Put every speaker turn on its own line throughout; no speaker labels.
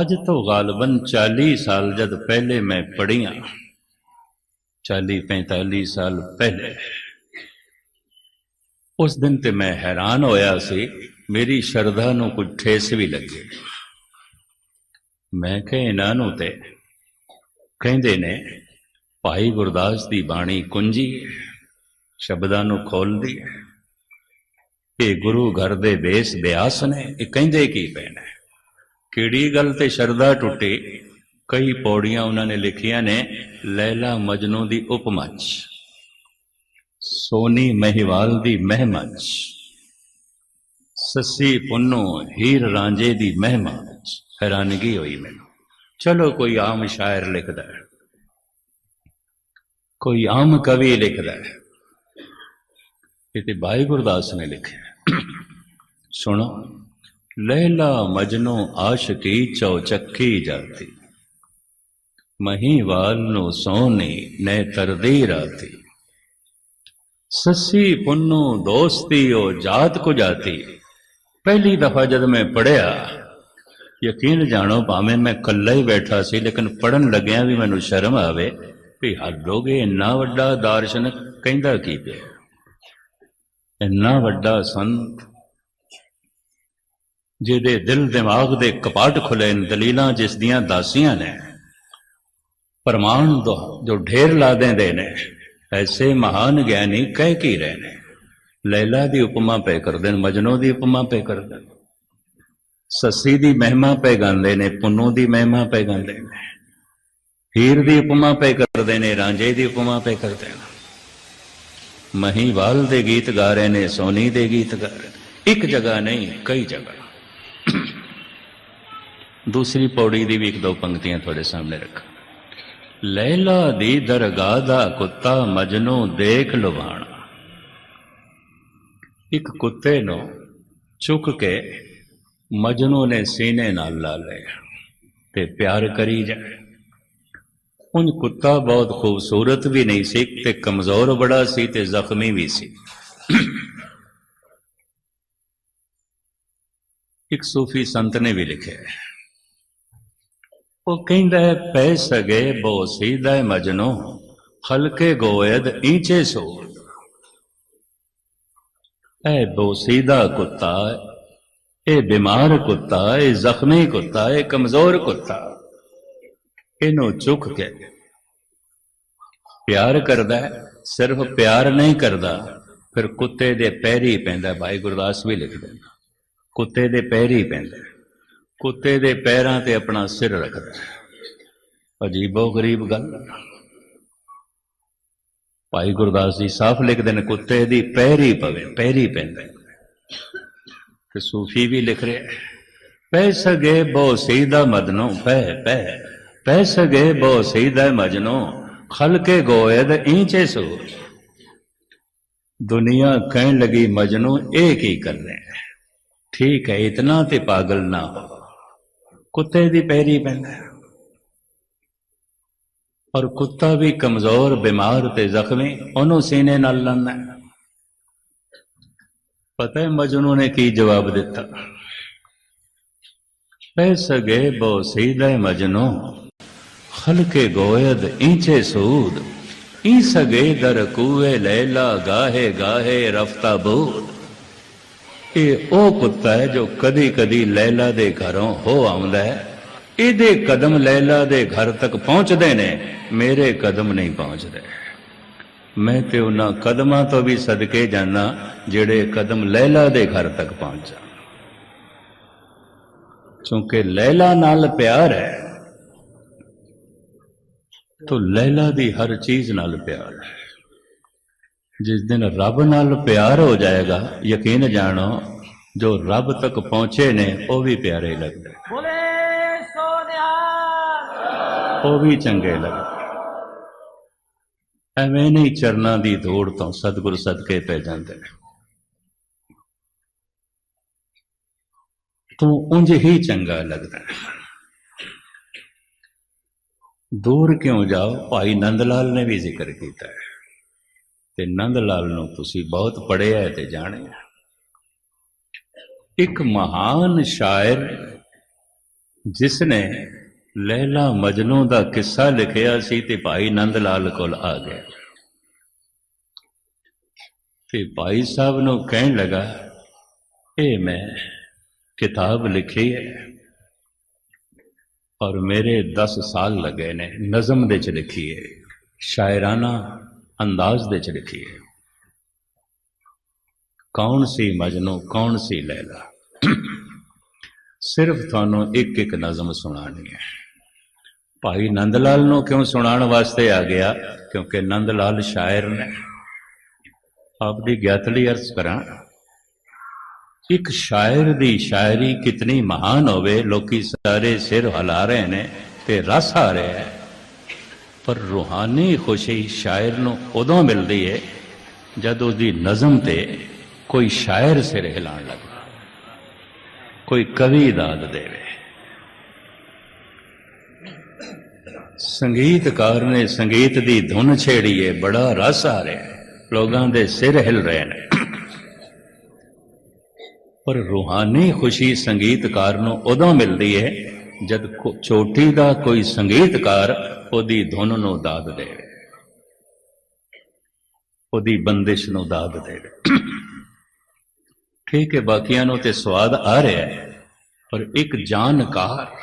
ਅੱਜ ਤੋਂ ਗਾਲਬਨ 40 ਸਾਲ ਜਦ ਪਹਿਲੇ ਮੈਂ ਪੜੀਆਂ 40 45 ਸਾਲ ਪਹਿਲੇ। ਉਸ ਦਿਨ ਤੇ ਮੈਂ ਹੈਰਾਨ ਹੋਇਆ ਸੀ, ਮੇਰੀ ਸ਼ਰਧਾ ਨੂੰ ਕੁਝ ਠੇਸ ਵੀ ਲੱਗੀ। ਮੈਂ ਕਿਹਾ, ਇਹਨਾਂ ਨੂੰ ਤੇ ਕਹਿੰਦੇ ਨੇ, ਭਾਈ ਗੁਰਦਾਸ ਦੀ ਬਾਣੀ ਕੁੰਜੀ, ਸ਼ਬਦਾਂ ਨੂੰ ਖੋਲਦੀ ਹੈ। ਇਹ ਗੁਰੂ ਘਰ ਦੇ ਵੇਸ ਬਿਆਸ ਨੇ, ਇਹ ਕਹਿੰਦੇ ਕੀ ਪਏ ਨੇ ਕਿਹੜੀ ਗੱਲ ਤੇ ਸ਼ਰਧਾ ਟੁੱਟੀ? ਕਈ ਪੌੜੀਆਂ ਉਹਨਾਂ ਨੇ ਲਿਖੀਆਂ ਨੇ, ਲੈਲਾ ਮਜਨੂ ਦੀ ਉਪਮਾ 'ਚ ਸੋਨੀ ਮਹਿਵਾਲ ਦੀ ਮਹਿਮਾ 'ਚ ਸੱਸੀ ਪੁੰਨੂ ਹੀਰ ਰਾਂਝੇ ਦੀ ਮਹਿਮਾ 'ਚ ਹੈਰਾਨਗੀ ਹੋਈ ਮੈਨੂੰ। ਚਲੋ ਕੋਈ ਆਮ ਸ਼ਾਇਰ ਲਿਖਦਾ ਹੈ। ਕੋਈ ਆਮ ਕਵੀ ਲਿਖਦਾ ਹੈ। ਇਹ ਤੇ ਭਾਈ ਗੁਰਦਾਸ ਨੇ ਲਿਖਿਆ ਸੁਣੋ। ਲੈਲਾ ਮਜਨੂ ਆਸ਼ਕੀ ਚੌਚੱਕੀ ਜਾਤੀ। ਮਹੀਵਾਲ ਨੂੰ ਸੋਨੀ ਨੇ ਤਰਦੀ ਰਾਤੀ। ਸੱਸੀ ਪੁੰਨੂ ਦੋਸਤੀ ਉਹ ਜਾਤ ਕੋ ਜਾਤੀ ਪਹਿਲੀ ਦਫਾ ਜਦ ਮੈਂ ਪੜਿਆ ਯਕੀਨ ਜਾਣੋ ਭਾਵੇਂ ਮੈਂ ਇਕੱਲਾ ਹੀ ਬੈਠਾ ਸੀ, ਲੇਕਿਨ ਪੜਨ ਲੱਗਿਆ ਵੀ ਮੈਨੂੰ ਸ਼ਰਮ ਆਵੇ ਵੀ ਹੱਡੋਗੇ ਇੰਨਾ ਵੱਡਾ ਦਾਰਸ਼ਨਿਕ ਕਹਿੰਦਾ ਕੀ ਪਿਆ? ਇੰਨਾ ਵੱਡਾ ਸੰਤ ਜਿਹਦੇ ਦਿਲ ਦਿਮਾਗ ਦੇ ਕਪਾਟ ਖੁੱਲੇ ਨੇ, ਦਲੀਲਾਂ ਜਿਸ ਦੀਆਂ ਦਾਸੀਆਂ ਨੇ। ਪ੍ਰਮਾਣ ਦੋ- ਜੋ ਢੇਰ ਲਾ ਦਿੰਦੇ ਨੇ, ਐਸੇ ਮਹਾਨ ਗਿਆਨੀ ਕਹਿ ਕੀ ਰਹੇ ਨੇ? ਲੈਲਾ ਦੀ ਉਪਮਾ ਪੈ ਕਰਦੇ ਨੇ ਮਜਨੂ ਦੀ ਉਪਮਾ ਪੈ ਕਰਦੇ ਨੇ ਸੱਸੀ ਦੀ ਮਹਿਮਾ ਪੈ ਗਾਉਂਦੇ ਨੇ, ਪੁੰਨੂ ਦੀ ਮਹਿਮਾ ਪੈ ਗਾਉਂਦੇ ਨੇ। ਹੀਰ ਦੀ ਉਪਮਾ ਪੈ ਕਰਦੇ ਨੇ ਰਾਂਝੇ ਦੀ ਉਪਮਾ ਪੈ ਕਰਦੇ ਨੇ ਮਹੀਵਾਲ ਦੇ ਗੀਤ ਗਾ ਰਹੇ ਨੇ, ਸੋਨੀ ਦੇ ਗੀਤ ਗਾ ਰਹੇ ਨੇ। ਇੱਕ ਜਗ੍ਹਾ ਨਹੀਂ, ਕਈ ਜਗ੍ਹਾ। ਦੂਸਰੀ ਪੌੜੀ ਦੀ ਵੀ ਇੱਕ ਦੋ ਪੰਕਤੀਆਂ ਤੁਹਾਡੇ ਸਾਹਮਣੇ ਰੱਖਾਂ। ਲੈਲਾ ਦੀ ਦਰਗਾਹ ਦਾ ਕੁੱਤਾ ਮਜਨੂ ਦੇਖ ਲਵਾਣਾ। ਇੱਕ ਕੁੱਤੇ ਨੂੰ ਚੁੱਕ ਕੇ ਮਜਨੂ ਨੇ ਸੀਨੇ ਨਾਲ ਲਾ ਲਿਆ ਤੇ ਪਿਆਰ ਕਰੀ ਜਾਏ। ਉਨ ਕੁੱਤਾ ਬਹੁਤ ਖੂਬਸੂਰਤ ਵੀ ਨਹੀਂ ਸੀ ਤੇ ਕਮਜ਼ੋਰ ਬੜਾ ਸੀ ਤੇ ਜ਼ਖਮੀ ਵੀ ਸੀ। ਇੱਕ ਸੂਫੀ ਸੰਤ ਨੇ ਵੀ ਲਿਖਿਆ ਉਹ ਕਹਿੰਦਾ, ਪੈ ਸਗੇ ਬੋ ਸੀਦਾ ਮਜਨੂ ਹਲਕੇ ਗੋਇਦ ਈਚੇ ਸੋ ਐ ਬੋ ਸੀਦਾ ਕੁੱਤਾ ਇਹ ਬਿਮਾਰ ਕੁੱਤਾ ਇਹ ਜ਼ਖਮੀ ਕੁੱਤਾ ਇਹ ਕਮਜ਼ੋਰ ਕੁੱਤਾ। ਇਹਨੂੰ ਚੁੱਕ ਕੇ ਪਿਆਰ ਕਰਦਾ ਸਿਰਫ ਪਿਆਰ ਨਹੀਂ ਕਰਦਾ, ਫਿਰ ਕੁੱਤੇ ਦੇ ਪੈਰੀ ਪੈਂਦਾ ਭਾਈ ਗੁਰਦਾਸ ਵੀ ਲਿਖਦੇ ਕੁੱਤੇ ਦੇ ਪੈਰੀ ਪੈਂਦਾ ਕੁੱਤੇ ਦੇ ਪੈਰਾਂ ਤੇ ਆਪਣਾ ਸਿਰ ਰੱਖਦਾ ਅਜੀਬੋ ਗਰੀਬ ਗੱਲ ਭਾਈ ਗੁਰਦਾਸ ਜੀ ਸਾਫ਼ ਲਿਖਦੇ ਨੇ ਕੁੱਤੇ ਦੀ ਪੈਰੀ ਪਵੇ ਪੈਰੀ ਪੈਂਦਾ ਤੇ ਸੂਫੀ ਵੀ ਲਿਖ ਰਿਹਾ ਹੈ, ਪੈ ਸਗੇ ਬੋ ਸੀਦਾ ਮਦਨੋ ਪੈ ਪੈ ਪੈ ਸਗੇ ਬੋ ਸੀਦਾ ਮਜਨੋ ਖਲਕੇ ਗੋਇਦ ਇੰਚੇ ਸੋ ਦੁਨੀਆ ਕਹਿਣ ਲਗੀ ਮਜਨੂ ਇਹ ਕੀ ਕਰ ਰਿਹਾ ਠੀਕ ਹੈ ਇਤਨਾ ਤੇ ਪਾਗਲ ਨਾ ਹੋ ਕੁੱਤੇ ਦੀ ਪੈਰੀ ਪੈਂਦਾ ਹੈ। ਔਰ ਕੁੱਤਾ ਵੀ ਕਮਜ਼ੋਰ, ਬਿਮਾਰ ਤੇ ਜ਼ਖਮੀ, ਉਹਨੂੰ ਸੀਨੇ ਨਾਲ ਲਾਣਾ ਪਤਾ ਹੈ ਮਜਨੂ ਨੇ ਕੀ ਜਵਾਬ ਦਿੱਤਾ? ਪੈ ਸਗੇ ਬੋ ਸੀਦਾ ਮਜਨੂ। ਖਲਕੇ ਗੋਇਦ ਈਂਚੇ ਸੂਦ। ਈ ਸਗੇ ਦਰ ਕੂਏ ਲੈਲਾ ਗਾਹੇ ਗਾਹੇ ਰਫਤਾ ਬੂਦ। ਇਹ ਉਹ ਕੁੱਤਾ ਹੈ ਜੋ ਕਦੀ ਕਦੀ ਲੈਲਾ ਦੇ ਘਰੋਂ ਹੋ ਆਉਂਦਾ ਹੈ। ਇਹਦੇ ਕਦਮ ਲੈਲਾ ਦੇ ਘਰ ਤੱਕ ਪਹੁੰਚਦੇ ਨੇ, ਮੇਰੇ ਕਦਮ ਨਹੀਂ ਪਹੁੰਚਦੇ। ਮੈਂ ਤੇ ਉਹਨਾਂ ਕਦਮਾਂ ਤੋਂ ਵੀ ਸਦਕੇ ਜਾਣਾ ਜਿਹੜੇ ਕਦਮ ਲੈਲਾ ਦੇ ਘਰ ਤੱਕ ਪਹੁੰਚਾ ਕਿਉਂਕਿ ਲੈਲਾ ਨਾਲ ਪਿਆਰ ਹੈ, ਤੋ ਲੈਲਾ ਦੀ ਹਰ ਚੀਜ਼ ਨਾਲ ਪਿਆਰ ਹੈ। ਜਿਸ ਦਿਨ ਰੱਬ ਨਾਲ ਪਿਆਰ ਹੋ ਜਾਏਗਾ ਯਕੀਨ ਜਾਣੋ ਜੋ ਰੱਬ ਤੱਕ ਪਹੁੰਚੇ ਨੇ ਉਹ ਵੀ ਪਿਆਰੇ ਲੱਗਦੇ।
ਬੋਲੇ ਸੋ ਨਿਹਾਲ।
ਉਹ ਵੀ ਚੰਗੇ ਲੱਗਦੇ। ਐਵੇਂ ਨਹੀਂ ਚਰਨਾਂ ਦੀ ਧੂੜ ਤੋਂ ਸਤਿਗੁਰ ਸਦਕੇ ਪੈ ਜਾਂਦੇ ਨੇ। ਤੂੰ ਉਂਝ ਹੀ ਚੰਗਾ ਲੱਗਦਾ। ਦੂਰ ਕਿਉਂ ਜਾਓ? ਭਾਈ ਨੰਦ ਲਾਲ ਨੇ ਵੀ ਜ਼ਿਕਰ ਕੀਤਾ ਹੈ। ਤੇ ਨੰਦ ਲਾਲ ਨੂੰ ਤੁਸੀਂ ਬਹੁਤ ਪੜ੍ਹਿਆ ਤੇ ਜਾਣਿਆ ਇੱਕ ਮਹਾਨ ਸ਼ਾਇਰ ਜਿਸ ਨੇ ਲੈਲਾ ਮਜਨੂ ਦਾ ਕਿੱਸਾ ਲਿਖਿਆ ਸੀ ਤੇ ਭਾਈ ਨੰਦ ਲਾਲ ਕੋਲ ਆ ਗਿਆ। ਤੇ ਭਾਈ ਸਾਹਿਬ ਨੂੰ ਕਹਿਣ ਲਗਾ, ਇਹ ਮੈਂ ਕਿਤਾਬ ਲਿਖੀ ਹੈ ਔਰ ਮੇਰੇ 10 ਸਾਲ ਲੱਗੇ ਨੇ, ਨਜ਼ਮ ਦੇ ਚ ਲਿਖੀ ਹੈ। ਸ਼ਾਇਰਾਨਾ ਅੰਦਾਜ਼ ਦੇ ਚ ਲਿਖੀ ਹੈ। ਕੌਣ ਸੀ ਮਜਨੂ, ਕੌਣ ਸੀ ਲੈਲਾ? ਸਿਰਫ ਤੁਹਾਨੂੰ ਇੱਕ ਇੱਕ ਨਜ਼ਮ ਸੁਣਾਣੀ ਹੈ। ਭਾਈ ਨੰਦ ਲਾਲ ਨੂੰ ਕਿਉਂ ਸੁਣਾਉਣ ਵਾਸਤੇ ਆ ਗਿਆ? ਕਿਉਂਕਿ ਨੰਦ ਲਾਲ ਸ਼ਾਇਰ ਨੇ। ਆਪ ਦੀ ਗਿਆਤਲੀ ਅਰਜ਼ ਕਰਾਂ। ਇੱਕ ਸ਼ਾਇਰ ਦੀ ਸ਼ਾਇਰੀ ਕਿਤਨੀ ਮਹਾਨ ਹੋਵੇ, ਲੋਕੀ ਸਾਰੇ ਸਿਰ ਹਲਾ ਰਹੇ ਨੇ ਤੇ ਰਸ ਆ ਰਿਹਾ ਹੈ। ਪਰ ਰੂਹਾਨੀ ਖੁਸ਼ੀ ਸ਼ਾਇਰ ਨੂੰ ਉਦੋਂ ਮਿਲਦੀ ਹੈ ਜਦ ਉਹਦੀ ਨਜ਼ਮ ਤੇ ਕੋਈ ਸ਼ਾਇਰ ਸਿਰ ਹਿਲਾਉਣ ਲੱਗੇ ਕੋਈ ਕਵੀ ਦਾਦ ਦੇਵੇ। ਸੰਗੀਤਕਾਰ ਨੇ ਸੰਗੀਤ ਦੀ ਧੁਨ ਛੇੜੀ ਏ, ਬੜਾ ਰਸ ਆ ਰਿਹਾ ਲੋਕਾਂ ਦੇ ਸਿਰ ਹਿਲ ਰਹੇ ਨੇ। ਪਰ ਰੂਹਾਨੀ ਖੁਸ਼ੀ ਸੰਗੀਤਕਾਰ ਨੂੰ ਉਦੋਂ ਮਿਲਦੀ ਹੈ ਜਦ ਚੋਟੀ ਦਾ ਕੋਈ ਸੰਗੀਤਕਾਰ ਉਹਦੀ ਧੁਨ ਨੂੰ ਦਾਦ ਦੇਵੇ। ਉਹਦੀ ਬੰਦਿਸ਼ ਨੂੰ ਦਾਦ ਦੇਵੇ। ਠੀਕ ਹੈ, ਬਾਕੀਆਂ ਨੂੰ ਤੇ ਸਵਾਦ ਆ ਰਿਹਾ ਹੈ, ਪਰ ਇੱਕ ਜਾਣਕਾਰ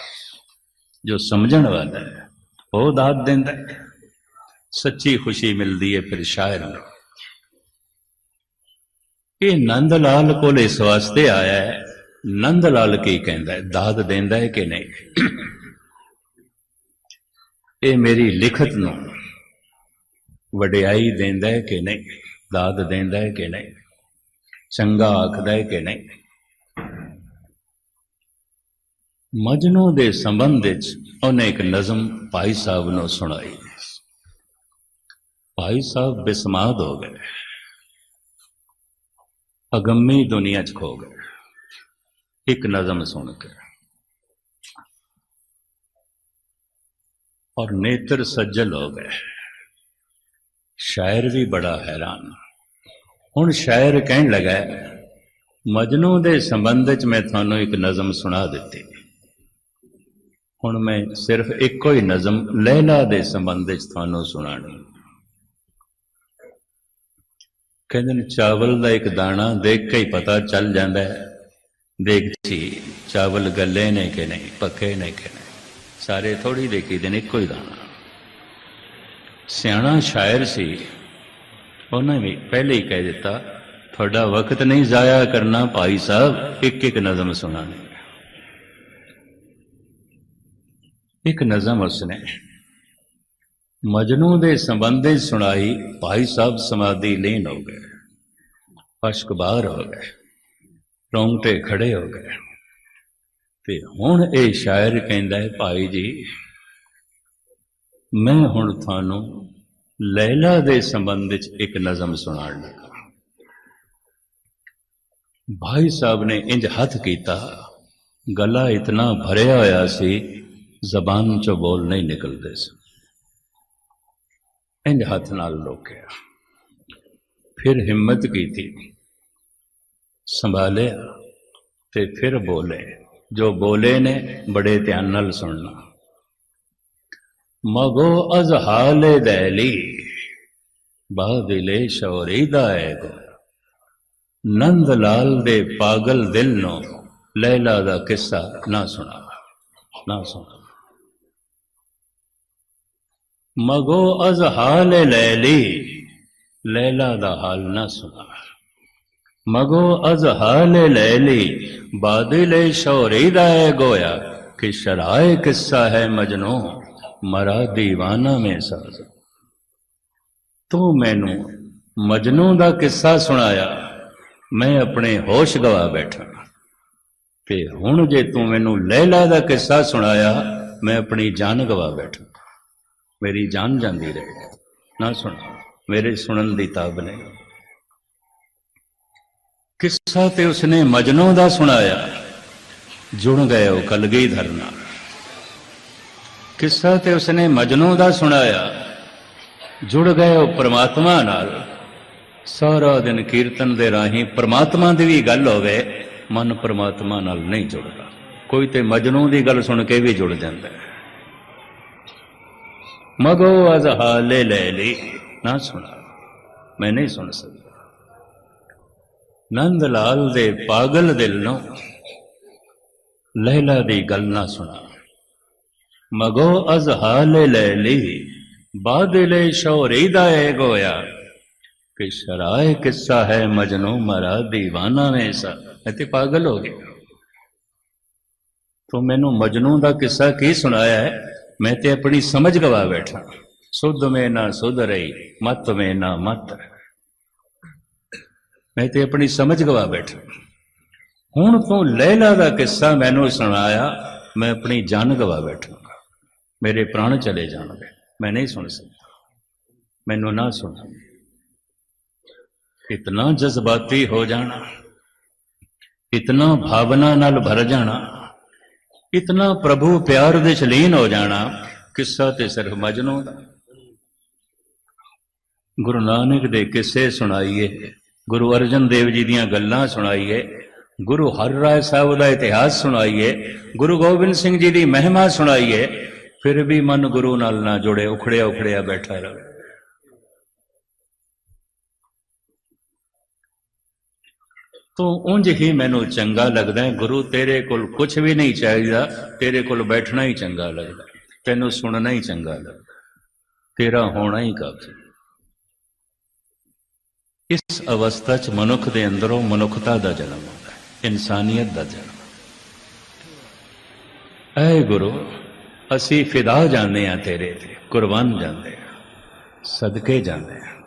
ਜੋ ਸਮਝਣ ਵਾਲਾ ਹੈ, ਉਹ ਦਾਦ ਦਿੰਦਾ ਹੈ। ਸੱਚੀ ਖੁਸ਼ੀ ਮਿਲਦੀ ਹੈ ਫਿਰ ਸ਼ਾਇਰ ਨੂੰ। ਇਹ ਨੰਦ ਲਾਲ ਕੋਲ ਇਸ ਵਾਸਤੇ ਆਇਆ ਹੈ ਨੰਦ ਲਾਲ ਕੀ ਕਹਿੰਦਾ ਹੈ ਦਾਦ ਦਿੰਦਾ ਹੈ ਕਿ ਨਹੀਂ ਇਹ ਮੇਰੀ ਲਿਖਤ ਨੂੰ ਵਡਿਆਈ ਦਿੰਦਾ ਹੈ ਕਿ ਨਹੀਂ ਦਾਦ ਦਿੰਦਾ ਹੈ ਕਿ ਨਹੀਂ ਚੰਗਾ ਆਖਦਾ ਹੈ ਕਿ ਨਹੀਂ ਮਜਨੂ ਦੇ ਸੰਬੰਧ ਵਿੱਚ ਉਹਨੇ ਇੱਕ ਨਜ਼ਮ ਭਾਈ ਸਾਹਿਬ ਨੂੰ ਸੁਣਾਈ ਭਾਈ ਸਾਹਿਬ ਬਿਸਮਾਦ ਹੋ ਗਏ ਅਗੰਮੀ ਦੁਨੀਆ 'ਚ ਖੋ ਗਏ ਇੱਕ ਨਜ਼ਮ ਸੁਣ ਕੇ। ਔਰ ਨੇਤਰ ਸੱਜਲ ਹੋ ਗਏ। ਸ਼ਾਇਰ ਵੀ ਬੜਾ ਹੈਰਾਨ। ਹੁਣ ਸ਼ਾਇਰ ਕਹਿਣ ਲੱਗਾ ਮਜਨੂ ਦੇ ਸੰਬੰਧ 'ਚ ਮੈਂ ਤੁਹਾਨੂੰ ਇੱਕ ਨਜ਼ਮ ਸੁਣਾ ਦਿੱਤੀ। ਹੁਣ ਮੈਂ ਸਿਰਫ ਇੱਕੋ ਹੀ ਨਜ਼ਮ ਲੈਲਾ ਦੇ ਸੰਬੰਧ 'ਚ ਤੁਹਾਨੂੰ ਸੁਣਾਣੀ ਕਹਿੰਦੇ ਨੇ ਚਾਵਲ ਦਾ ਇੱਕ ਦਾਣਾ ਦੇਖ ਕੇ ਹੀ ਪਤਾ ਚੱਲ ਜਾਂਦਾ ਹੈ। ਦੇਖ ਜੀ ਚਾਵਲ ਗੱਲੇ ਨੇ ਕਿ ਨਹੀਂ, ਪੱਕੇ ਨੇ ਕਿ ਨਹੀਂ, ਸਾਰੇ ਥੋੜੀ ਦੇਖੀ ਦੇ ਨੇ ਇੱਕੋ ਹੀ ਦਾਣਾ। ਸਿਆਣਾ ਸ਼ਾਇਰ ਸੀ, ਉਹਨੇ ਵੀ ਪਹਿਲੇ ਹੀ ਕਹਿ ਦਿੱਤਾ, ਤੁਹਾਡਾ ਵਕਤ ਨਹੀਂ ਜ਼ਾਇਆ ਕਰਨਾ, ਭਾਈ ਸਾਹਿਬ ਇੱਕ ਇੱਕ ਨਜ਼ਮ ਸੁਣਾਣੀ ਇੱਕ ਨਜ਼ਮ ਉਸਨੇ ਮਜਨੂ ਦੇ ਸੰਬੰਧ ਸੁਣਾਈ, ਭਾਈ ਸਾਹਿਬ ਸਮਾਧੀ ਲੀਨ ਹੋ ਗਏ ਅਸ਼ਕ ਬਾਹਰ ਹੋ ਗਏ। ਰੋਂਗਟੇ ਖੜੇ ਹੋ ਗਏ। ਤੇ ਹੁਣ ਇਹ ਸ਼ਾਇਰ ਕਹਿੰਦਾ ਹੈ, ਭਾਈ ਜੀ, ਮੈਂ ਹੁਣ ਤੁਹਾਨੂੰ ਲੈਲਾ ਦੇ ਸੰਬੰਧ ਵਿੱਚ ਇੱਕ ਨਜ਼ਮ ਸੁਣਾਉਣ ਲੱਗਾ। ਭਾਈ ਸਾਹਿਬ ਨੇ ਇੰਜ ਹੱਥ ਕੀਤਾ, ਗਲਾ ਇਤਨਾ ਭਰਿਆ ਹੋਇਆ ਸੀ, ਜ਼ਬਾਨ ਚੋਂ ਬੋਲ ਨਹੀਂ ਨਿਕਲਦੇ ਸੀ। ਇੰਜ ਹੱਥ ਨਾਲ ਰੋਕਿਆ। ਫਿਰ ਹਿੰਮਤ ਕੀਤੀ। ਸੰਭਾਲਿਆ ਤੇ ਫਿਰ ਬੋਲੇ। ਜੋ ਬੋਲੇ ਨੇ, ਬੜੇ ਧਿਆਨ ਨਾਲ ਸੁਣਨਾ। ਮਗੋ ਅਜ਼ ਹਾਲੇ ਦੈਲੀ ਬਾਦਲੇ ਸ਼ੌਰੀਦਾ ਹੈ ਗੋ ਨੰਦ ਲਾਲ ਦੇ ਪਾਗਲ ਦਿਲ ਨੂੰ ਲੈਲਾ ਦਾ ਕਿੱਸਾ ਨਾ ਸੁਣਾ ਨਾ ਸੁਣਾ। ਮਗੋ ਅਜ਼ ਹਾਲ ਲੈਲੀ ਲੈਲਾ ਦਾ ਹਾਲ ਨਾ ਸੁਣਾ। ਮਗੋ ਅਜ਼ ਹਾਲ ਲੈਲੀ ਬਾਦਲੇ ਸ਼ੌਰੀ ਦਾ ਹੈ ਗੋਇਆ, ਕਿ ਸ਼ਰਾਏ ਕਿੱਸਾ ਹੈ ਮਜਨੂ, ਮਰਾ دیਵਾਨਾ ਮੇ ਸਾਜ਼। ਤੂੰ ਮੈਨੂੰ ਮਜਨੂ ਦਾ ਕਿੱਸਾ ਸੁਣਾਇਆ, ਮੈਂ ਆਪਣੇ ਹੋਸ਼ ਗਵਾ ਬੈਠਾ। ਤੇ ਹੁਣ ਜੇ ਤੂੰ ਮੈਨੂੰ ਲੈਲਾ ਦਾ ਕਿੱਸਾ ਸੁਣਾਇਆ, ਮੈਂ ਆਪਣੀ ਜਾਨ ਗਵਾ ਬੈਠਾ। ਮੇਰੀ ਜਾਨ ਜਾਂਦੀ ਰਹੇ। ਨਾ ਸੁਣ, ਮੇਰੇ ਸੁਣਨ ਦੀ ਤਾਬ ਨਹੀਂ। ਕਿੱਸਾ ਤੇ ਉਸਨੇ ਮਜਨੂ ਦਾ ਸੁਣਾਇਆ, ਜੁੜ ਗਏ ਉਹ ਕਲਗੀ ਧਰਨਾ। ਕਿੱਸਾ ਤੇ ਉਸਨੇ ਮਜਨੂ ਦਾ ਸੁਣਾਇਆ, ਜੁੜ ਗਏ ਉਹ ਪ੍ਰਮਾਤਮਾ ਨਾਲ। ਸਾਰਾ ਦਿਨ ਕੀਰਤਨ ਦੇ ਰਾਹੀਂ ਪ੍ਰਮਾਤਮਾ ਦੀ ਵੀ ਗੱਲ ਹੋਵੇ, ਮਨ ਪ੍ਰਮਾਤਮਾ ਨਾਲ ਨਹੀਂ ਜੁੜਦਾ। ਕੋਈ ਤੇ ਮਜਨੂ ਦੀ ਗੱਲ ਸੁਣ ਕੇ ਵੀ ਜੁੜ ਜਾਂਦਾ ਹੈ। ਮਗੋ ਅਜ਼ ਲੈ ਲਈ, ਨਾ ਸੁਣਾ। ਮੈਂ ਨਹੀਂ ਸੁਣ ਸਕਦਾ। ਨੰਦ ਲਾਲ ਦੇ ਪਾਗਲ ਦਿਲ ਨੂੰ ਲਹਿਲਾ ਦੀ ਗੱਲ ਨਾ ਸੁਣਾ। ਮਗੋ ਅਜ਼ ਲੈ ਲਈ, ਬਾਦਲੇ ਸ਼ੌਰੀ ਦਾ ਏ ਗੋਇਆ। ਕਿ ਸ਼ਰਾਏ ਕਿੱਸਾ ਹੈ ਮਜਨੂ, ਮਰਾ دیਵਾਨਾ ਨੇ ਸਾ। ਮੈਂ ਤੇ ਪਾਗਲ ਹੋ ਗਿਆ ਤੂੰ ਮੈਨੂੰ ਮਜਨੂ ਦਾ ਕਿੱਸਾ ਕੀ ਸੁਣਾਇਆ ਹੈ? ਮੈਂ ਤੇ ਆਪਣੀ ਸਮਝ ਗਵਾ ਬੈਠਾ। ਸੁਧ ਮੇ ਨਾ ਸੁਧ ਰਹੀ, ਮਤ ਮੇ ਨਾ ਮਤ। ਮੈਂ ਤੇ ਆਪਣੀ ਸਮਝ ਗਵਾ ਬੈਠਾ। ਹੁਣ ਤੋਂ ਲੈਲਾ ਦਾ ਕਿੱਸਾ ਮੈਨੂੰ ਸੁਣਾਇਆ, ਮੈਂ ਆਪਣੀ ਜਾਨ ਗਵਾ ਬੈਠਾਂਗਾ। ਮੇਰੇ ਪ੍ਰਾਣ ਚਲੇ ਜਾਣਗੇ। ਮੈਂ ਨਹੀਂ ਸੁਣ ਸਕਦਾ। ਮੈਨੂੰ ਨਾ ਸੁਣਾ। ਇਤਨਾ ਜਜ਼ਬਾਤੀ ਹੋ ਜਾਣਾ। ਇਤਨਾ ਭਾਵਨਾ ਨਾਲ ਭਰ ਜਾਣਾ। ਇਤਨਾ ਪ੍ਰਭੂ ਪਿਆਰ ਦੇ ਚ ਹੋ ਜਾਣਾ। ਕਿੱਸਾ ਤੇ ਸਿਰਫ ਮਜਨੂ ਦਾ। ਗੁਰੂ ਨਾਨਕ ਦੇ ਕਿੱਸੇ ਸੁਣਾਈਏ। ਗੁਰੂ ਅਰਜਨ ਦੇਵ ਜੀ ਦੀਆਂ ਗੱਲਾਂ ਸੁਣਾਈਏ, ਗੁਰੂ ਹਰ ਹਰਿਰਾਏ ਸਾਹਿਬ ਦਾ ਇਤਿਹਾਸ ਸੁਣਾਈਏ, ਗੁਰੂ ਗੋਬਿੰਦ ਸਿੰਘ ਜੀ ਦੀ ਮਹਿਮਾ ਸੁਣਾਈਏ, ਫਿਰ ਵੀ ਮਨ ਗੁਰੂ ਨਾਲ ਨਾ ਜੁੜੇ, ਉਖੜਿਆ ਉਖੜਿਆ ਬੈਠਾ ਰਹੇ। ਤੂੰ ਉਂਝ ਹੀ ਮੈਨੂੰ ਚੰਗਾ ਲੱਗਦਾ ਹੈ, ਗੁਰੂ ਤੇਰੇ ਕੋਲ ਕੁਝ ਵੀ ਨਹੀਂ ਚਾਹੀਦਾ, ਤੇਰੇ ਕੋਲ ਬੈਠਣਾ ਹੀ ਚੰਗਾ ਲੱਗਦਾ ਤੈਨੂੰ ਸੁਣਨਾ ਹੀ ਚੰਗਾ ਲੱਗਦਾ ਤੇਰਾ ਹੋਣਾ ਹੀ ਕਾਫੀ। ਇਸ ਅਵਸਥਾ 'ਚ ਮਨੁੱਖ ਦੇ ਅੰਦਰੋਂ ਮਨੁੱਖਤਾ ਦਾ ਜਨਮ ਹੁੰਦਾ ਹੈ, ਇਨਸਾਨੀਅਤ ਦਾ ਜਨਮ ਐ ਗੁਰੂ, ਅਸੀਂ ਫਿਦਾ ਜਾਂਦੇ ਆ ਤੇਰੇ ਤੇ, ਕੁਰਬਾਨ ਜਾਂਦੇ ਆ ਸਦਕੇ ਜਾਂਦੇ ਆ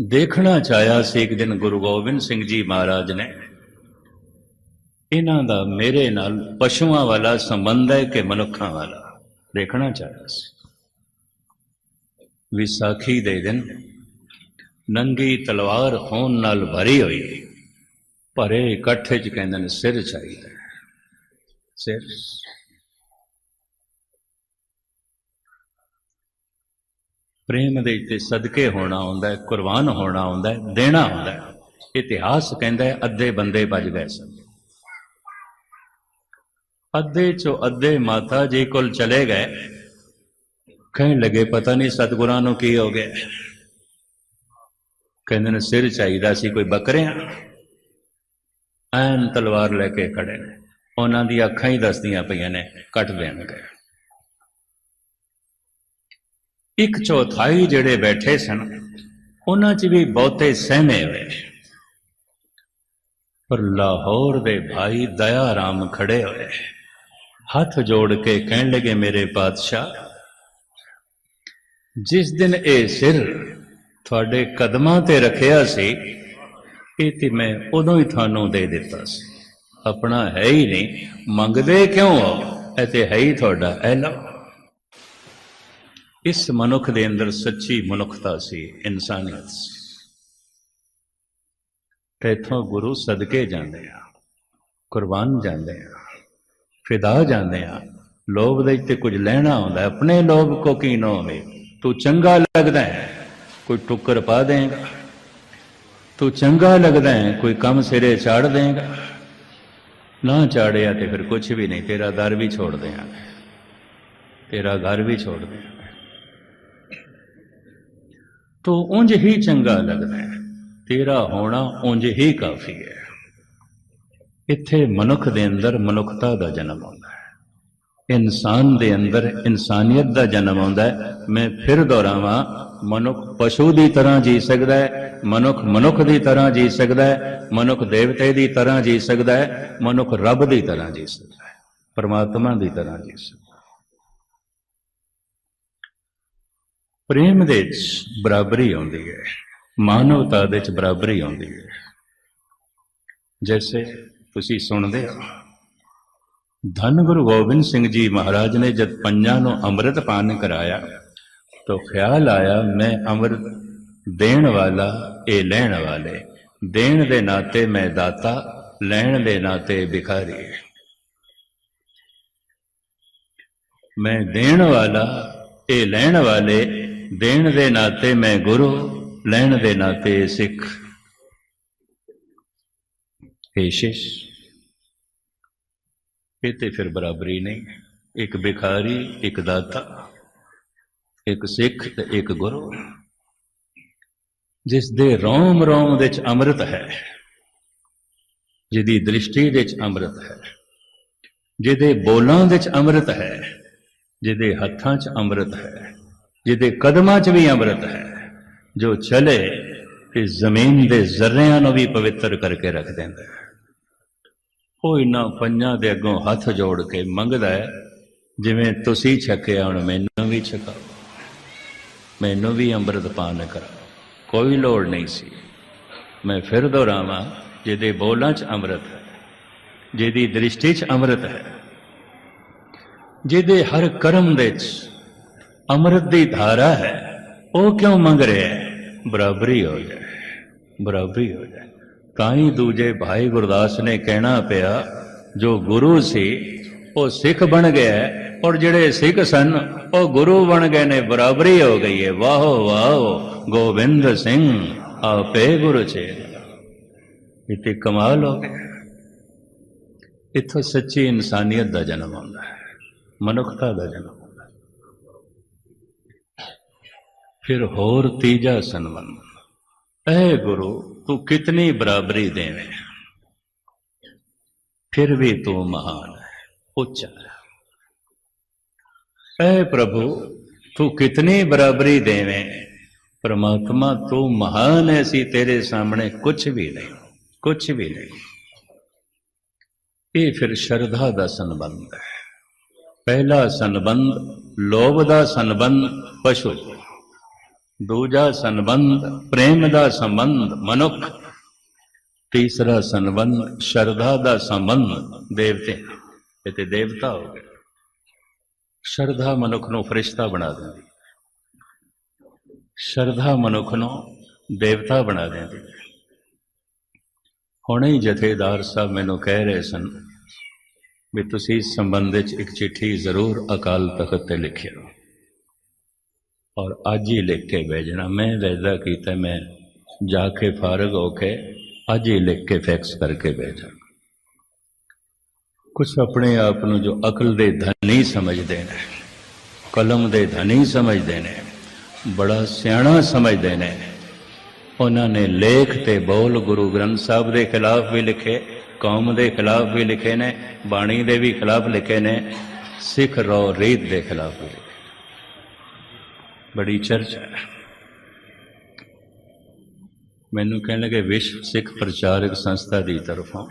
ਦੇਖਣਾ ਚਾਹਿਆ ਸੀ ਇੱਕ ਦਿਨ ਗੁਰੂ ਗੋਬਿੰਦ ਸਿੰਘ ਜੀ ਮਹਾਰਾਜ ਨੇ, ਇਹਨਾਂ ਦਾ ਮੇਰੇ ਨਾਲ ਪਸ਼ੂਆਂ ਵਾਲਾ ਸੰਬੰਧ ਹੈ ਕਿ ਮਨੁੱਖਾਂ ਵਾਲਾ? ਦੇਖਣਾ ਚਾਹਿਆ ਸੀ। ਵਿਸਾਖੀ ਦੇ ਦਿਨ ਨੰਗੀ ਤਲਵਾਰ ਹੋਣ ਨਾਲ ਭਰੀ ਹੋਈ। ਭਰੇ ਇਕੱਠੇ ਚ ਕਹਿੰਦੇ ਨੇ, ਸਿਰ ਚਾਹੀਦਾ ਸਿਰ। ਪ੍ਰੇਮ ਦੇ ਤੇ ਸਦਕੇ ਹੋਣਾ ਹੁੰਦਾ ਹੈ, ਕੁਰਬਾਨ ਹੋਣਾ ਹੁੰਦਾ ਹੈ, ਦੇਣਾ ਹੁੰਦਾ ਹੈ। ਇਤਿਹਾਸ ਕਹਿੰਦਾ ਹੈ, ਅੱਧੇ ਬੰਦੇ ਭੱਜ ਗਏ ਸਨ। ਅੱਧੇ ਚੋਂ ਅੱਧੇ ਮਾਤਾ ਜੀ ਕੋਲ ਚਲੇ ਗਏ। ਕਹਿਣ ਲੱਗੇ, ਪਤਾ ਨਹੀਂ ਸਤਿਗੁਰਾਂ ਨੂੰ ਕੀ ਹੋ ਗਿਆ। ਕਹਿੰਦੇ ਨੇ, ਸਿਰ ਚਾਹੀਦਾ ਸੀ ਕੋਈ ਬੱਕਰਿਆਂ। ਐਨ ਤਲਵਾਰ ਲੈ ਕੇ ਖੜੇ ਨੇ। ਉਹਨਾਂ ਦੀ ਅੱਖਾਂ ਹੀ ਦੱਸਦੀਆਂ ਪਈਆਂ ਨੇ, ਕੱਟ ਦੇਣਗੇ ਇੱਕ ਚੌਥਾਈ ਜਿਹੜੇ ਬੈਠੇ ਸਨ, ਉਹਨਾਂ 'ਚ ਵੀ ਬਹੁਤੇ ਸਹਿਮੇ ਹੋਏ ਪਰ ਲਾਹੌਰ ਦੇ ਭਾਈ ਦਇਆ ਰਾਮ ਖੜੇ ਹੋਏ। ਹੱਥ ਜੋੜ ਕੇ ਕਹਿਣ ਲੱਗੇ, ਮੇਰੇ ਪਾਤਸ਼ਾਹ, ਜਿਸ ਦਿਨ ਇਹ ਸਿਰ ਤੁਹਾਡੇ ਕਦਮਾਂ ਤੇ ਰੱਖਿਆ ਸੀ, ਇਹ ਤੇ ਮੈਂ ਉਦੋਂ ਹੀ ਤੁਹਾਨੂੰ ਦੇ ਦਿੱਤਾ ਸੀ। ਆਪਣਾ ਹੈ ਹੀ ਨਹੀਂ, ਮੰਗਦੇ ਕਿਉਂ ਹੋ? ਇਹ ਤੇ ਹੈ ਹੀ ਤੁਹਾਡਾ ਇਹ ਲਓ ਇਸ ਮਨੁੱਖ ਦੇ ਅੰਦਰ ਸੱਚੀ ਮਨੁੱਖਤਾ ਸੀ, ਇਨਸਾਨੀਅਤ ਸੀ। ਤੇ ਇੱਥੋਂ ਗੁਰੂ ਸਦਕੇ ਜਾਂਦੇ ਆ, ਕੁਰਬਾਨ ਜਾਂਦੇ ਆ, ਫਿਦਾ ਜਾਂਦੇ ਆ। ਲੋਭ ਦੇ ਤੇ ਕੁਝ ਲੈਣਾ ਹੁੰਦਾ ਆਪਣੇ ਲੋਭ ਕੋ ਕੀ ਨਾ ਹੋਵੇ, ਤੂੰ ਚੰਗਾ ਲੱਗਦਾ ਹੈ। ਕੋਈ ਟੁੱਕਰ ਪਾ ਦੇਗਾ, ਤੂੰ ਚੰਗਾ ਲੱਗਦਾ ਹੈ, ਕੋਈ ਕੰਮ ਸਿਰੇ ਚਾੜ ਦੇਗਾ। ਨਾ ਚਾੜਿਆ ਤੇ ਫਿਰ ਕੁਝ ਵੀ ਨਹੀਂ, ਤੇਰਾ ਦਰ ਵੀ ਛੋੜ ਦਿਆਂਗੇ। ਤੇਰਾ ਘਰ ਵੀ ਛੋੜ ਦਿਆਂਗੇ। ਤੂੰ ਉਂਝ ਹੀ ਚੰਗਾ ਲੱਗਦਾ ਹੈ, ਤੇਰਾ ਹੋਣਾ ਉਂਝ ਹੀ ਕਾਫੀ ਹੈ। ਇੱਥੇ ਮਨੁੱਖ ਦੇ ਅੰਦਰ ਮਨੁੱਖਤਾ ਦਾ ਜਨਮ ਆਉਂਦਾ ਹੈ। ਇਨਸਾਨ ਦੇ ਅੰਦਰ ਇਨਸਾਨੀਅਤ ਦਾ ਜਨਮ ਆਉਂਦਾ ਹੈ। ਮੈਂ ਫਿਰ ਦੁਹਰਾਵਾਂ ਮਨੁੱਖ ਪਸ਼ੂ ਦੀ ਤਰ੍ਹਾਂ ਜੀ ਸਕਦਾ ਹੈ, ਮਨੁੱਖ ਮਨੁੱਖ ਦੀ ਤਰ੍ਹਾਂ ਜੀ ਸਕਦਾ ਹੈ, ਮਨੁੱਖ ਦੇਵਤੇ ਦੀ ਤਰ੍ਹਾਂ ਜੀ ਸਕਦਾ ਹੈ, ਮਨੁੱਖ ਰੱਬ ਦੀ ਤਰ੍ਹਾਂ ਜੀ ਸਕਦਾ ਹੈ, ਪਰਮਾਤਮਾ ਦੀ ਤਰ੍ਹਾਂ ਜੀ ਸਕਦਾ ਪ੍ਰੇਮ ਦੇ ਵਿੱਚ ਬਰਾਬਰੀ ਆਉਂਦੀ ਹੈ, ਮਾਨਵਤਾ ਦੇ ਵਿੱਚ ਬਰਾਬਰੀ ਆਉਂਦੀ ਹੈ। ਜੈਸੇ ਤੁਸੀਂ ਸੁਣਦੇ ਹੋ, ਧੰਨ ਗੁਰੂ ਗੋਬਿੰਦ ਸਿੰਘ ਜੀ ਮਹਾਰਾਜ ਨੇ ਜਦ ਪੰਜਾਂ ਨੂੰ ਅੰਮ੍ਰਿਤ ਪਾਨ ਕਰਾਇਆ ਤਾਂ ਖਿਆਲ ਆਇਆ, ਮੈਂ ਅੰਮ੍ਰਿਤ ਦੇਣ ਵਾਲਾ, ਇਹ ਲੈਣ ਵਾਲੇ। ਦੇਣ ਦੇ ਨਾਤੇ ਮੈਂ ਦਾਤਾ, ਲੈਣ ਦੇ ਨਾਤੇ ਭਿਖਾਰੀ। ਮੈਂ ਦੇਣ ਵਾਲਾ, ਇਹ ਲੈਣ ਵਾਲੇ। ਦੇਣ ਦੇ ਨਾਤੇ ਮੈਂ ਗੁਰੂ, ਲੈਣ ਦੇ ਨਾਤੇ ਸਿੱਖ। ਇਹ ਇਹ ਤੇ ਫਿਰ ਬਰਾਬਰੀ ਨਹੀਂ। ਇੱਕ ਭਿਖਾਰੀ, ਇੱਕ ਦਾਤਾ। ਇੱਕ ਸਿੱਖ ਤੇ ਇੱਕ ਗੁਰੂ, ਜਿਸ ਦੇ ਰੋਮ ਰੋਮ ਵਿੱਚ ਅੰਮ੍ਰਿਤ ਹੈ, ਜਿਹਦੀ ਦ੍ਰਿਸ਼ਟੀ ਵਿੱਚ ਅੰਮ੍ਰਿਤ ਹੈ, ਜਿਹਦੇ ਬੋਲਾਂ ਵਿੱਚ ਅੰਮ੍ਰਿਤ ਹੈ, ਜਿਹਦੇ ਹੱਥਾਂ 'ਚ ਅੰਮ੍ਰਿਤ ਹੈ, ਜਿਹਦੇ ਕਦਮਾਂ 'ਚ ਵੀ ਅੰਮ੍ਰਿਤ ਹੈ, ਜੋ ਚਲੇ ਤੇ ਜ਼ਮੀਨ ਦੇ ਜ਼ਰਿਆਂ ਨੂੰ ਵੀ ਪਵਿੱਤਰ ਕਰਕੇ ਰੱਖ ਦਿੰਦਾ ਹੈ। ਉਹ ਇਨਾਂ ਪੰਜਾਂ ਦੇ ਅੱਗੋਂ ਹੱਥ ਜੋੜ ਕੇ ਮੰਗਦਾ ਹੈ, ਜਿਵੇਂ ਤੁਸੀਂ ਛਕਿਆ ਹੁਣ ਮੈਨੂੰ ਵੀ ਛਕਾਓ। ਮੈਨੂੰ ਵੀ ਅੰਮ੍ਰਿਤ ਪਾਨ ਕਰਾਓ ਕੋਈ ਲੋੜ ਨਹੀਂ ਸੀ। ਮੈਂ ਫਿਰ ਦੁਹਰਾਵਾਂ ਜਿਹਦੇ ਬੋਲਾਂ 'ਚ ਅੰਮ੍ਰਿਤ ਹੈ, ਜਿਹਦੀ ਦ੍ਰਿਸ਼ਟੀ 'ਚ ਅੰਮ੍ਰਿਤ ਹੈ, ਜਿਹਦੇ ਹਰ ਕਰਮ ਦੇ 'ਚ ਅੰਮ੍ਰਿਤ ਦੀ ਧਾਰਾ ਹੈ, ਉਹ ਕਿਉਂ ਮੰਗ ਰਿਹਾ ਹੈ? ਬਰਾਬਰੀ ਹੋ ਜਾਏ, ਬਰਾਬਰੀ ਹੋ ਜਾਏ। ਤਾਂ ਹੀ ਦੂਜੇ ਭਾਈ ਗੁਰਦਾਸ ਨੇ ਕਹਿਣਾ ਪਿਆ, ਜੋ ਗੁਰੂ ਸੀ, ਉਹ ਸਿੱਖ ਬਣ ਗਿਆ ਔਰ ਜਿਹੜੇ ਸਿੱਖ ਸਨ, ਉਹ ਗੁਰੂ ਬਣ ਗਏ ਨੇ, ਬਰਾਬਰੀ ਹੋ ਗਈ ਹੈ ਵਾਹੋ ਵਾਹੋ, ਗੋਬਿੰਦ ਸਿੰਘ, ਆਪੇ ਗੁਰੂ ਚੇ ਇਹ ਕਮਾਲ ਹੋ ਗਿਆ। ਇੱਥੋਂ ਸੱਚੀ ਇਨਸਾਨੀਅਤ ਦਾ ਜਨਮ ਹੁੰਦਾ ਹੈ। ਮਨੁੱਖਤਾ ਦਾ ਜਨਮ ਹੁੰਦਾ ਫਿਰ ਹੋਰ ਤੀਜਾ ਸੰਬੰਧ। ਐ ਗੁਰੂ, ਤੂੰ ਕਿਤਨੀ ਬਰਾਬਰੀ ਦੇਵੇਂ। ਫਿਰ ਵੀ ਤੂੰ ਮਹਾਨ ਹੈ, ਉੱਚਾ ਹੈ। ਐ ਪ੍ਰਭੂ, ਤੂੰ ਕਿਤਨੀ ਬਰਾਬਰੀ ਦੇਵੇਂ? ਪ੍ਰਮਾਤਮਾ, ਤੂੰ ਮਹਾਨ ਹੈ ਸੀ, ਤੇਰੇ ਸਾਹਮਣੇ ਕੁਝ ਵੀ ਨਹੀਂ ਕੁਝ ਵੀ ਨਹੀਂ। ਇਹ ਫਿਰ ਸ਼ਰਧਾ ਦਾ ਸੰਬੰਧ ਹੈ। ਪਹਿਲਾ ਸੰਬੰਧ ਲੋਭ ਦਾ ਸੰਬੰਧ, ਪਸ਼ੂ ਦੂਜਾ ਸੰਬੰਧ ਪ੍ਰੇਮ ਦਾ ਸੰਬੰਧ, ਮਨੁੱਖ। ਤੀਸਰਾ ਸੰਬੰਧ ਸ਼ਰਧਾ ਦਾ ਸੰਬੰਧ, ਦੇਵਤੇ। ਇਹ ਤੇ ਦੇਵਤਾ ਹੋ ਗਏ। ਸ਼ਰਧਾ ਮਨੁੱਖ ਨੂੰ ਫਰਿਸ਼ਤਾ ਬਣਾ ਦਿੰਦੀ। ਹੈ ਸ਼ਰਧਾ ਮਨੁੱਖ ਨੂੰ ਦੇਵਤਾ ਬਣਾ ਦਿੰਦੀ। ਹੈ ਹੁਣੇ ਹੀ ਜਥੇਦਾਰ ਸਾਹਿਬ ਮੈਨੂੰ ਕਹਿ ਰਹੇ ਸਨ ਵੀ ਤੁਸੀਂ ਇਸ ਸੰਬੰਧ ਵਿੱਚ ਇੱਕ ਚਿੱਠੀ ਜ਼ਰੂਰ ਅਕਾਲ ਤਖਤ ਤੇ ਲਿਖਿਓ। ਔਰ ਅੱਜ ਹੀ ਲਿਖ ਕੇ ਭੇਜਣਾ ਮੈਂ ਵੈਦਾ ਕੀਤਾ, ਮੈਂ ਜਾ ਕੇ ਫਾਰਗ ਹੋ ਕੇ ਅੱਜ ਹੀ ਲਿਖ ਕੇ ਫੈਕਸ ਕਰਕੇ ਭੇਜਾਂ ਕੁਝ ਆਪਣੇ ਆਪ ਨੂੰ ਜੋ ਅਕਲ ਦੇ ਧਨੀ ਸਮਝਦੇ ਨੇ, ਕਲਮ ਦੇ ਧਨੀ ਸਮਝਦੇ ਨੇ, ਬੜਾ ਸਿਆਣਾ ਸਮਝਦੇ ਨੇ। ਉਹਨਾਂ ਨੇ ਲੇਖ ਤੇ ਬੋਲ ਗੁਰੂ ਗ੍ਰੰਥ ਸਾਹਿਬ ਦੇ ਖਿਲਾਫ ਵੀ ਲਿਖੇ, ਕੌਮ ਦੇ ਖਿਲਾਫ ਵੀ ਲਿਖੇ ਨੇ, ਬਾਣੀ ਦੇ ਵੀ ਖਿਲਾਫ ਲਿਖੇ ਨੇ, ਸਿੱਖ ਰੋ ਰੀਤ ਦੇ ਖਿਲਾਫ ਵੀ ਲਿਖੇ। ਬੜੀ ਚਰਚਾ ਮੈਨੂੰ ਕਹਿਣ ਲੱਗੇ, ਵਿਸ਼ਵ ਸਿੱਖ ਪ੍ਰਚਾਰਕ ਸੰਸਥਾ ਦੀ ਤਰਫੋਂ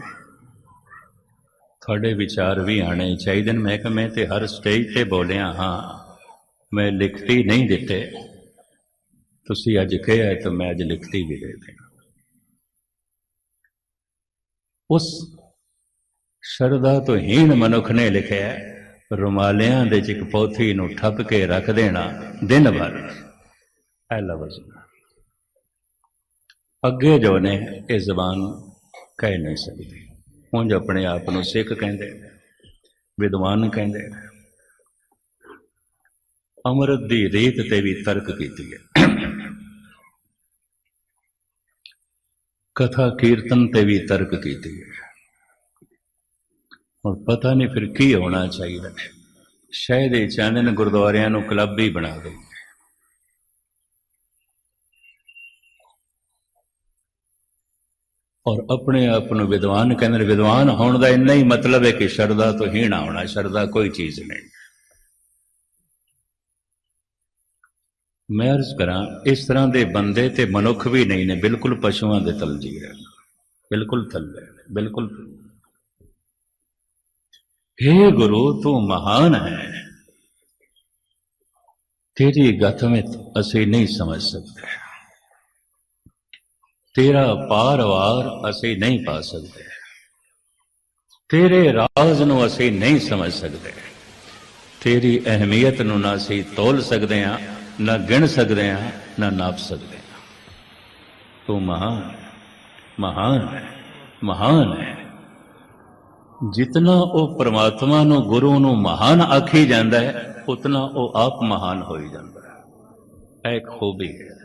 ਤੁਹਾਡੇ ਵਿਚਾਰ ਵੀ ਆਣੇ ਚਾਹੀਦੇ ਨੇ। ਮੈਂ ਕਿਹਾ ਮੈਂ ਤੇ ਹਰ ਸਟੇਜ ਤੇ ਬੋਲਿਆ, ਹਾਂ, ਮੈਂ ਲਿਖਤੀ ਨਹੀਂ ਦਿੱਤੇ। ਤੁਸੀਂ ਅੱਜ ਕਿਹਾ ਤਾਂ ਮੈਂ ਅੱਜ ਲਿਖਤੀ ਵੀ ਦੇ ਦੇਣਾ। ਉਸ ਸ਼ਰਧਾ ਤੋਂ ਹੀਣ ਮਨੁੱਖ ਨੇ ਲਿਖਿਆ, ਰੁਮਾਲਿਆਂ ਦੇ ਚ ਇੱਕ ਪੋਥੀ ਨੂੰ ਠੱਪ ਕੇ ਰੱਖ ਦੇਣਾ, ਦਿਨ ਭਰ। ਇਹ ਲਫ਼ਜ਼ ਅੱਗੇ ਜੋ ਨੇ, ਇਹ ਜ਼ਬਾਨ ਕਹਿ ਨਹੀਂ ਸਕਦੀ। ਉਂਝ ਆਪਣੇ ਆਪ ਨੂੰ ਸਿੱਖ ਕਹਿੰਦੇ ਵਿਦਵਾਨ ਕਹਿੰਦੇ ਨੇ। ਅੰਮ੍ਰਿਤ ਦੀ ਰੀਤ ਤੇ ਵੀ ਤਰਕ ਕੀਤੀ ਹੈ। ਕਥਾ ਕੀਰਤਨ ਤੇ ਵੀ ਤਰਕ ਕੀਤੀ ਹੈ। ਔਰ ਪਤਾ ਨਹੀਂ ਫਿਰ ਕੀ ਹੋਣਾ ਚਾਹੀਦਾ। ਸ਼ਾਇਦ ਇਹ ਚਾਹੁੰਦੇ ਨੇ ਗੁਰਦੁਆਰਿਆਂ ਨੂੰ ਕਲੱਬ ਹੀ ਬਣਾ ਦੇ ਔਰ ਆਪਣੇ ਆਪ ਨੂੰ ਵਿਦਵਾਨ ਕਹਿੰਦੇ ਨੇ, ਵਿਦਵਾਨ ਹੋਣ ਦਾ ਇੰਨਾ ਹੀ ਮਤਲਬ ਹੈ ਕਿ ਸ਼ਰਧਾ ਤੋਂ ਹੀਣਾ ਹੋਣਾ, ਸ਼ਰਧਾ ਕੋਈ ਚੀਜ਼ ਨਹੀਂ। ਮੈਂ ਅਰਜ਼ ਕਰਾਂ, ਇਸ ਤਰ੍ਹਾਂ ਦੇ ਬੰਦੇ ਤੇ ਮਨੁੱਖ ਵੀ ਨਹੀਂ ਨੇ, ਬਿਲਕੁਲ ਪਸ਼ੂਆਂ ਦੇ ਤਲ ਜੀ ਰਹੇ ਬਿਲਕੁਲ ਥੱਲੇ ਬਿਲਕੁਲ हे ਗੁਰੂ, ਤੂੰ ਮਹਾਨ ਹੈ। ਤੇਰੀ ਗਤ ਵਿੱਚ ਅਸੀਂ ਨਹੀਂ ਸਮਝ ਸਕਦੇ। ਤੇਰਾ ਪਾਰਵਾਰ ਅਸੀਂ ਨਹੀਂ ਪਾ ਸਕਦੇ। ਤੇਰੇ ਰਾਜ਼ ਨੂੰ ਅਸੀਂ ਨਹੀਂ ਸਮਝ ਸਕਦੇ। ਤੇਰੀ ਅਹਿਮੀਅਤ ਨੂੰ ਨਾ ਅਸੀਂ ਤੋਲ ਸਕਦੇ ਹਾਂ ਨਾ ਗਿਣ ਸਕਦੇ ਹਾਂ ਨਾ ਨਾਪ ਸਕਦੇ ਹਾਂ। ਤੂੰ ਮਹਾਨ ਹੈ, ਮਹਾਨ ਹੈ, ਮਹਾਨ ਹੈ। ਜਿਤਨਾ ਉਹ ਪ੍ਰਮਾਤਮਾ ਨੂੰ ਗੁਰੂ ਨੂੰ ਮਹਾਨ ਆਖੀ ਜਾਂਦਾ ਹੈ ਉਤਨਾ ਉਹ ਆਪ ਮਹਾਨ ਹੋਈ ਜਾਂਦਾ ਹੈ। ਇਹ ਇੱਕ ਖੂਬੀ ਹੈ।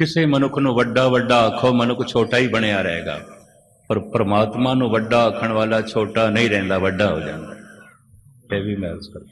ਕਿਸੇ ਮਨੁੱਖ ਨੂੰ ਵੱਡਾ ਵੱਡਾ ਆਖੋ ਮਨੁੱਖ ਛੋਟਾ ਹੀ ਬਣਿਆ ਰਹੇਗਾ। ਪਰ ਪ੍ਰਮਾਤਮਾ ਨੂੰ ਵੱਡਾ ਆਖਣ ਵਾਲਾ ਛੋਟਾ ਨਹੀਂ ਰਹਿੰਦਾ, ਵੱਡਾ ਹੋ ਜਾਂਦਾ। ਇਹ ਵੀ ਮੈਂ ਅਰਜ਼ ਕਰਦਾ।